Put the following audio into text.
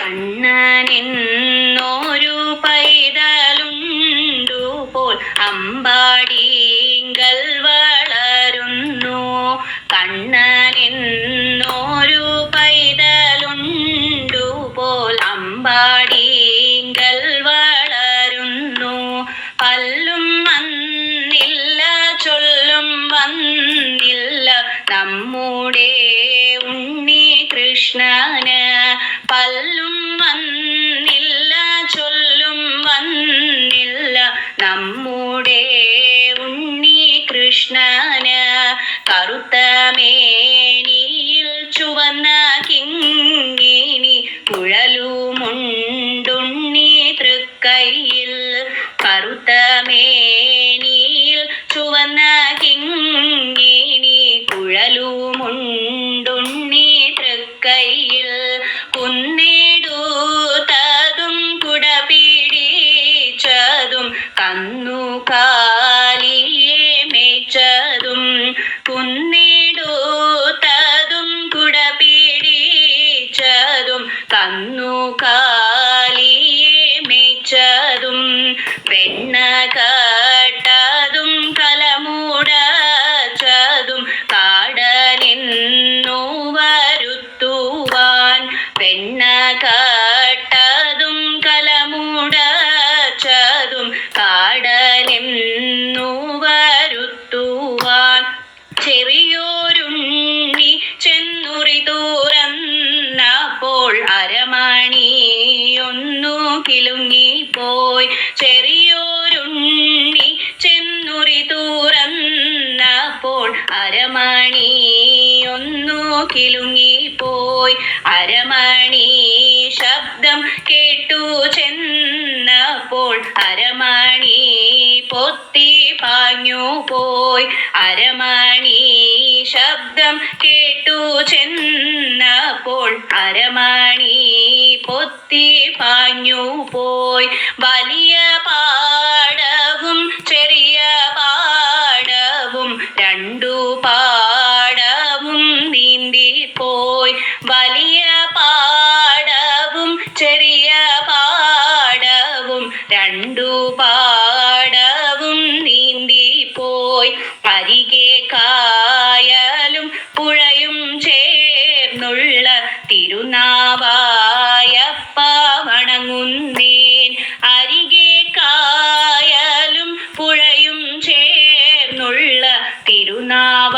കണ്ണനെന്നോരു പൈതലുണ്ടു പോൽ അമ്പാടിങ്കൽ വളരുന്നു. കണ്ണനെന്നോരു പൈതലുണ്ടു പോൽ അമ്പാടിങ്കൽ വളരുന്നു. പല്ലും വന്നില്ല ചൊല്ലും വന്നില്ല നമ്മുടെ നമ്മുടെ ഉണ്ണി കൃഷ്ണന് കറുത്ത പിടിച്ചതും കന്നുകാലിയെ മേച്ചതും കുന്നിടൂത്തതും കുട പിടിച്ചതും കന്നുകാലിയെ മേച്ചതും വെണ്ണ കട്ടതും കലമൂടച്ചതും കാടനെന്നു വരുത്തുവാൻ വെണ്ണ തുറന്നപ്പോൾ അരമണിയൊന്നു കിലുങ്ങിപ്പോയി അരമണി ശബ്ദം കേട്ടു ചെന്നപ്പോൾ അരമണി പൊത്തി പാഞ്ഞു പോയി. അരമണി ശബ്ദം കേട്ടു ചെന്നപ്പോൾ അരമണി പൊത്തി പാഞ്ഞു പോയി. വലിയ പാടവും വലിയ പാടവും ചെറിയ പാടവും രണ്ടു പാടവും നീന്തി പോയി. അരികെ കായലും പുഴയും ചേർന്നുള്ള തിരുനാവായപ്പ വണങ്ങുന്നേൻ. അരികെ കായലും പുഴയും ചേർന്നുള്ള തിരുനാവായപ്പ